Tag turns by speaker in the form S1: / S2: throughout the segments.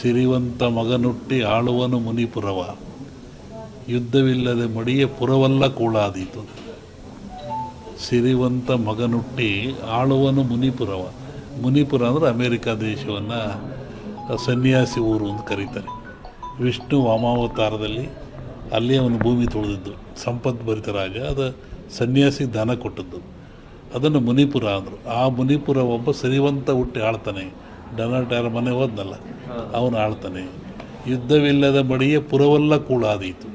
S1: ಸಿರಿವಂತ ಮಗನುಟ್ಟಿ ಆಳುವನು ಮುನಿಪುರವ. ಯುದ್ಧವಿಲ್ಲದೆ ಮಡಿಯ ಪುರವಲ್ಲ ಕೂಳಾದೀತು. ಸಿರಿವಂತ ಮಗನುಟ್ಟಿ ಆಳುವನು ಮುನಿಪುರವ. ಮುನಿಪುರ ಅಂದರೆ ಅಮೇರಿಕಾ ದೇಶವನ್ನು ಸನ್ಯಾಸಿ ಊರು ಅಂತ ಕರೀತಾರೆ. ವಿಷ್ಣು ವಾಮಾವತಾರದಲ್ಲಿ ಅಲ್ಲಿ ಅವನು ಭೂಮಿ ತುಳಿದಿದ್ದು ಸಂಪದ್ಭರಿತ ರಾಜ, ಅದು ಸನ್ಯಾಸಿ ದಾನ ಕೊಟ್ಟದ್ದು. ಅದನ್ನು ಮುನಿಪುರ ಅಂದರು. ಆ ಮುನಿಪುರ ಒಬ್ಬ ಸಿರಿವಂತ ಹುಟ್ಟಿ ಆಳ್ತಾನೆ. ಡೊನಾಲ್ಡ್ ಯಾರ ಮನೆ ಹೋದ್ನಲ್ಲ, ಅವನು ಆಳ್ತಾನೆ. ಯುದ್ಧವಿಲ್ಲದ ಬಳಿಯೇ ಪುರವಲ್ಲ ಕೂಳಾದೀತು.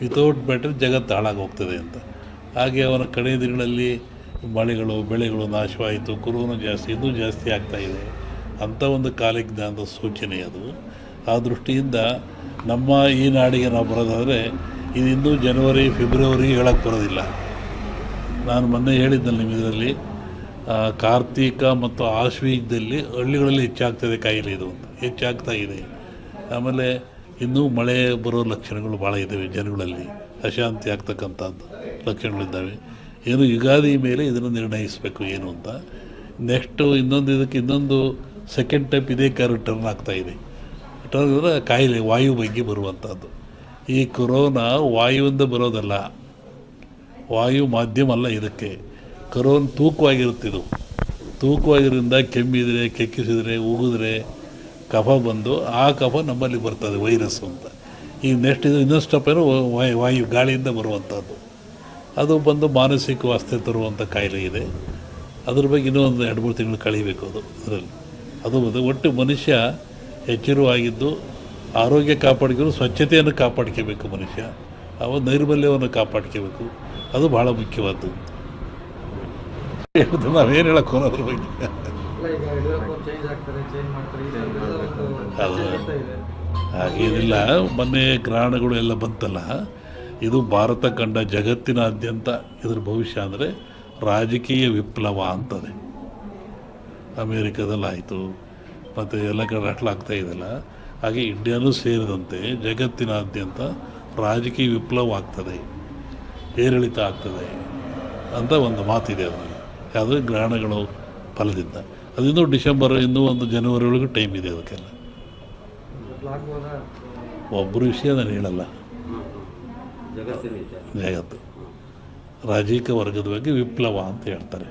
S1: ವಿತೌಟ್ ಬೆಟರ್ ಜಗತ್ತು ಹಾಳಾಗೋಗ್ತದೆ ಅಂತ. ಹಾಗೆ ಅವನ ಕಡೆ ದಿನಗಳಲ್ಲಿ ಮಳೆಗಳು, ಬೆಳೆಗಳು ನಾಶವಾಯಿತು ಕುರುವನು ಜಾಸ್ತಿ, ಇನ್ನೂ ಜಾಸ್ತಿ ಆಗ್ತಾ ಇದೆ ಅಂಥ ಒಂದು ಕಾಲಜ್ಞಾನದ ಸೂಚನೆ ಅದು. ಆ ದೃಷ್ಟಿಯಿಂದ ನಮ್ಮ ಈ ನಾಡಿಗೆ ನಾವು ಬರೋದಾದರೆ, ಇದು ಇನ್ನೂ ಜನವರಿ ಫೆಬ್ರವರಿ ಹೇಳಕ್ಕೆ ಬರೋದಿಲ್ಲ. ನಾನು ಮೊನ್ನೆ ಹೇಳಿದ್ನಲ್ಲ ನಿಮ್ಮ ಇದರಲ್ಲಿ ಕಾರ್ತೀಕ ಮತ್ತು ಆಶ್ವೀಜದಲ್ಲಿ ಹಳ್ಳಿಗಳಲ್ಲಿ ಹೆಚ್ಚಾಗ್ತದೆ ಕಾಯಿಲೆ ಇದು. ಅಂತ ಹೆಚ್ಚಾಗ್ತಾ ಇದೆ. ಆಮೇಲೆ ಇನ್ನೂ ಮಳೆ ಬರೋ ಲಕ್ಷಣಗಳು ಭಾಳ ಇದ್ದಾವೆ ಜನಗಳಲ್ಲಿ. ಅಶಾಂತಿ ಆಗ್ತಕ್ಕಂಥದ್ದು ಲಕ್ಷಣಗಳಿದ್ದಾವೆ. ಏನು ಯುಗಾದಿ ಮೇಲೆ ಇದನ್ನು ನಿರ್ಣಯಿಸಬೇಕು ಏನು ಅಂತ. ನೆಕ್ಸ್ಟು ಇನ್ನೊಂದು ಇದಕ್ಕೆ ಇನ್ನೊಂದು ಸೆಕೆಂಡ್ ಟೈಪ್ ಇದೇ ಕಾರು ಟರ್ನ್ ಆಗ್ತಾ ಇದೆ. ಟರ್ನ್ ಅಂದರೆ ಕಾಯಿಲೆ, ವಾಯು ಬಗ್ಗೆ ಬರುವಂಥದ್ದು. ಈ ಕೊರೋನಾ ವಾಯುವಿಂದ ಬರೋದಲ್ಲ. ವಾಯು ಮಾಧ್ಯಮ ಅಲ್ಲ ಇದಕ್ಕೆ. ಕರೋನ್ ತೂಕವಾಗಿರುತ್ತೆ ಇದು ತೂಕವಾಗಿರೋದ್ರಿಂದ ಕೆಮ್ಮಿದರೆ, ಕೆಕ್ಕಿಸಿದರೆ, ಉಗಿದ್ರೆ ಕಫ ಬಂದು ಆ ಕಫ ನಮ್ಮಲ್ಲಿ ಬರ್ತದೆ, ವೈರಸ್ ಅಂತ. ಈಗ ನೆಕ್ಸ್ಟ್ ಇದು ಇನ್ನೊಂದು ಸ್ಟೆಪ್ ಏನು, ವಾಯು ವಾಯು ಗಾಳಿಯಿಂದ ಬರುವಂಥದ್ದು ಅದು ಬಂದು ಮಾನಸಿಕ ವಾಸ್ತೆ ತರುವಂಥ ಕಾಯಿಲೆ ಇದೆ. ಅದ್ರ ಬಗ್ಗೆ ಇನ್ನೂ ಒಂದು ಎರಡು, ಮೂರು ತಿಂಗಳು ಕಳಿಬೇಕು ಅದು, ಅದರಲ್ಲಿ. ಅದು ಬಂದು ಒಟ್ಟು ಮನುಷ್ಯ ಎಚ್ಚರವಾಗಿದ್ದು ಆರೋಗ್ಯ ಕಾಪಾಡ್ಕೊಂಡು ಸ್ವಚ್ಛತೆಯನ್ನು ಕಾಪಾಡ್ಕೋಬೇಕು ಮನುಷ್ಯ. ಅವ ನೈರ್ಮಲ್ಯವನ್ನು ಕಾಪಾಡ್ಕೋಬೇಕು. ಅದು ಭಾಳ ಮುಖ್ಯವಾದ್ದು. ಇವತ್ತು ನಾವೇನು ಹೇಳಕ್ಕೆ ಅದ್ರ ಬಗ್ಗೆ?
S2: ಈಗ ಯಡಿಯೂರಪ್ಪ ಚೇಂಜ್ ಆಗ್ತಾರೆ ಚೇಂಜ್ ಮಾಡ್ತಾರೆ ಈ ಥರದ್ದೆಲ್ಲ ಒಂದು
S1: ಅದು ಹಾಗೇನಿಲ್ಲ ಮೊನ್ನೆ ಗ್ರಹಣಗಳು ಎಲ್ಲ ಬಂತಲ್ಲ ಇದು ಭಾರತ ಕಂಡ ಜಗತ್ತಿನಾದ್ಯಂತ ಇದ್ರ ಭವಿಷ್ಯ ಅಂದರೆ ರಾಜಕೀಯ ವಿಪ್ಲವ ಅಂತದೆ. ಅಮೇರಿಕದಲ್ಲಾಯಿತು ಮತ್ತು ಎಲ್ಲ ಕಡೆ ಆಗ್ತಾ ಇದೆಯಲ್ಲ ಹಾಗೆ ಇಂಡಿಯಾನೂ ಸೇರಿದಂತೆ ಜಗತ್ತಿನಾದ್ಯಂತ ರಾಜಕೀಯ ವಿಪ್ಲವ ಆಗ್ತದೆ ಏರಿಳಿತ ಆಗ್ತದೆ ಅಂತ ಒಂದು ಮಾತಿದೆ ಅದರಲ್ಲಿ. ಯಾವುದೇ ಗ್ರಹಣಗಳು ಫಲದಿಂದ. ಅದಿನ್ನೂ ಡಿಸೆಂಬರ್ ಇನ್ನೂ ಒಂದು ಜನವರಿ ಒಳಗೆ ಟೈಮ್ ಇದೆ ಅದಕ್ಕೆಲ್ಲ. ಒಬ್ಬರು ವಿಷಯ ನಾನು ಹೇಳಲ್ಲ.
S3: ಜಗತ್ತಿನ ವಿಚಾರ
S1: ಜಗತ್ತು ರಾಜಕೀಯ ವರ್ಗದ ಬಗ್ಗೆ ವಿಪ್ಲವ ಅಂತ ಹೇಳ್ತಾರೆ.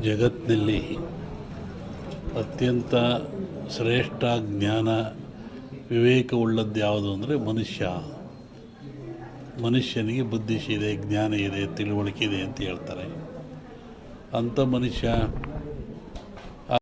S1: ಜಗತ್ತಿನಲ್ಲಿ ಅತ್ಯಂತ ಶ್ರೇಷ್ಠ ಜ್ಞಾನ ವಿವೇಕವುಳ್ಳದ್ದು ಯಾವುದು ಅಂದರೆ ಮನುಷ್ಯ. ಮನುಷ್ಯನಿಗೆ ಬುದ್ಧಿಶಿ ಇದೆ, ಜ್ಞಾನ ಇದೆ, ತಿಳುವಳಿಕೆ ಇದೆ ಅಂತ ಹೇಳ್ತಾರೆ. ಅಂಥ ಮನುಷ್ಯ